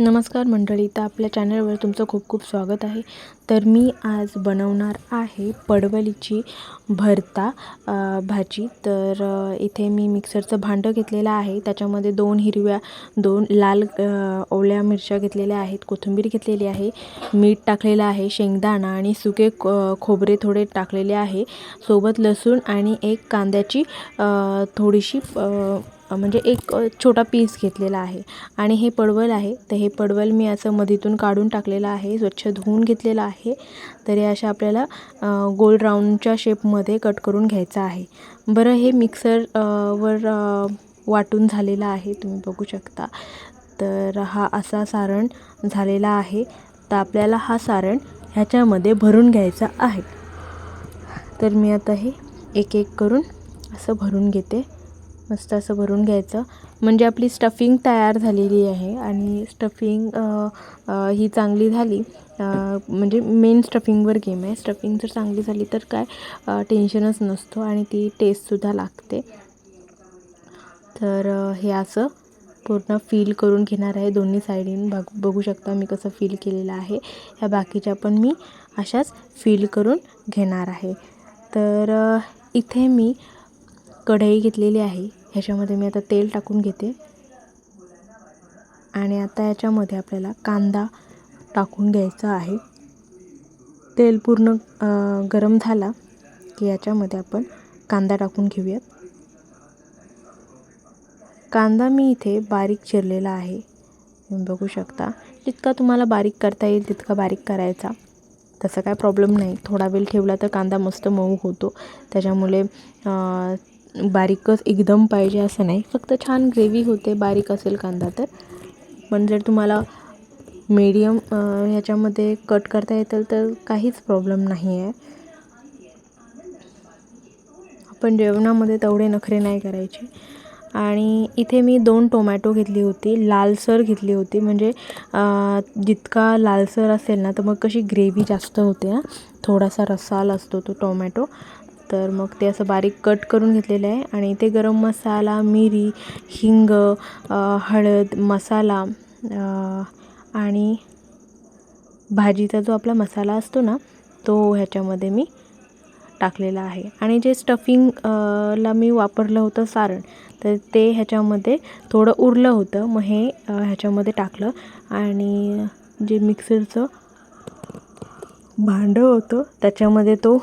नमस्कार मंडळी तर आपल्या चॅनलवर तुमचं खूप खूप स्वागत आहे. तर मी आज बनवणार आहे पडवलीची भरता भाजी. तर इथे मी मिक्सरचं भांडं घेतलेलं आहे. त्याच्यामध्ये दोन हिरव्या दोन लाल ओल्या मिरच्या घेतलेल्या आहेत कोथिंबीर घेतलेली आहे मीठ टाकलेलं आहे शेंगदाणा आणि सुके खोबरे थोडे टाकलेले आहे. सोबत लसूण आणि एक कांद्याची थोडीशी म्हणजे एक छोटा पीस घेतलेला आहे. आणि हे पडवल आहे. तर हे पडवल मी असं मधीतून काढून टाकलेलं आहे. स्वच्छ धुवून घेतलेलं आहे. तर हे अशा आपल्याला गोल राऊंडच्या शेपमध्ये कट करून घ्यायचं आहे. बरं हे मिक्सर वर वाटून झालेलं आहे. तुम्ही बघू शकता. तर हा असा सारण झालेला आहे. तर आपल्याला हा सारण ह्याच्यामध्ये भरून घ्यायचा आहे. तर मी आता हे एक एक करून असं भरून घेते. मस्त असं भरून घ्यायचं. म्हणजे आपली स्टफिंग तयार झालेली आहे आणि स्टफिंग ही चांगली झाली. म्हणजे मेन स्टफिंगवर गेम आहे. स्टफिंग जर चांगली झाली तर काय टेन्शनच नसतो आणि ती टेस्टसुद्धा लागते. तर हे असं पूर्ण फील करून घेणार आहे दोन्ही साईडीन बघ बघू शकता मी कसं फील केलेलं आहे. ह्या बाकीच्या पण मी अशाच फील करून घेणार आहे. तर इथे मी कढई घेतलेली आहे. ह्याच्यामध्ये मी आता तेल टाकून घेते. आणि आता याच्यामध्ये आपल्याला कांदा टाकून घ्यायचा आहे. तेल पूर्ण गरम झाला की याच्यामध्ये आपण कांदा टाकून घेऊयात. कांदा मी इथे बारीक चिरलेला आहे. तुम्ही बघू शकता. जितका तुम्हाला बारीक करता येईल तितका बारीक करायचा. तसं काय प्रॉब्लेम नाही. थोडा वेळ ठेवला तर कांदा मस्त मऊ होतो. त्याच्यामुळे बारीकच एकदम पाहिजे असं नाही. फक्त छान ग्रेव्ही होते बारीक असेल कांदा तर. पण जर तुम्हाला मीडियम ह्याच्यामध्ये कट करता येतं तर काहीच प्रॉब्लेम नाही आहे आपण जेवणामध्ये तेवढे नखरे नाही करायचे. आणि इथे मी दोन टोमॅटो घेतली होती लालसर घेतली होती. म्हणजे जितका लालसर असेल ना तर मग कशी ग्रेव्ही जास्त होते ना थोडासा रसाल असतो तो टोमॅटो तर मग ते असं बारीक कट करून घेतलेलं आहे आणि इथे गरम मसाला मिरी हिंग हळद मसाला आणि भाजीचा जो आपला मसाला असतो ना तो ह्याच्यामध्ये मी टाकलेला आहे. आणि जे स्टफिंग ला मी वापरलं होतं सारण तर ते ह्याच्यामध्ये थोडं उरलं होतं. मग हे ह्याच्यामध्ये टाकलं आणि जे मिक्सरचं भांडं होतं. त्याच्यामध्ये तो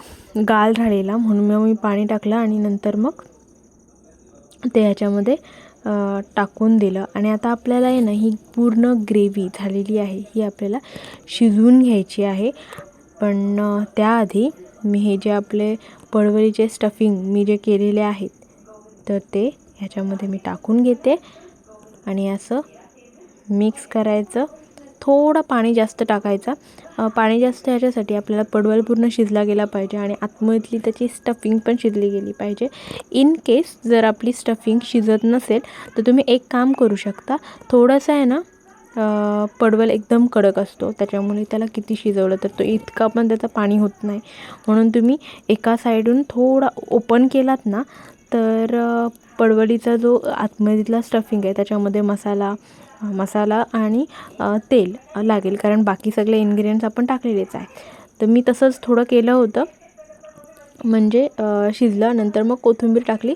गाळ झालेला. म्हणून मग मी पाणी टाकलं आणि नंतर मग ते ह्याच्यामध्ये टाकून दिलं. आणि आता आपल्याला आहे ना ही पूर्ण ग्रेव्ही झालेली आहे. ही आपल्याला शिजवून घ्यायची आहे. पण त्याआधी मी हे जे आपले पडवळीचे स्टफिंग मी जे केलेले आहेत तर ते ह्याच्यामध्ये मी टाकून घेते. आणि असं मिक्स करायचं. थोडं पाणी जास्त टाकायचं. पाणी जास्त ह्याच्यासाठी आपल्याला पडवल पूर्ण शिजला गेला पाहिजे आणि आतमधली त्याची स्टफिंग पण शिजली गेली पाहिजे. इन केस जर आपली स्टफिंग शिजत नसेल तर तुम्ही एक काम करू शकता. थोडंसं आहे ना पडवल एकदम कडक असतो. त्याच्यामुळे त्याला किती शिजवलं तर तो इतका पण त्याचं पाणी होत नाही. म्हणून तुम्ही एका साईडून थोडा ओपन केलात ना तर पडवळीचा पडवलीचा जो आतमधला स्टफिंग आहे त्याच्यामध्ये मसाला मसाला आणि तेल लागेल. कारण बाकी सगळे इन्ग्रेडियंट्स आपण टाकलेलेच आहे. तर मी तसंच थोडं केलं होतं. म्हणजे शिजलं नंतर मग कोथिंबीर टाकली.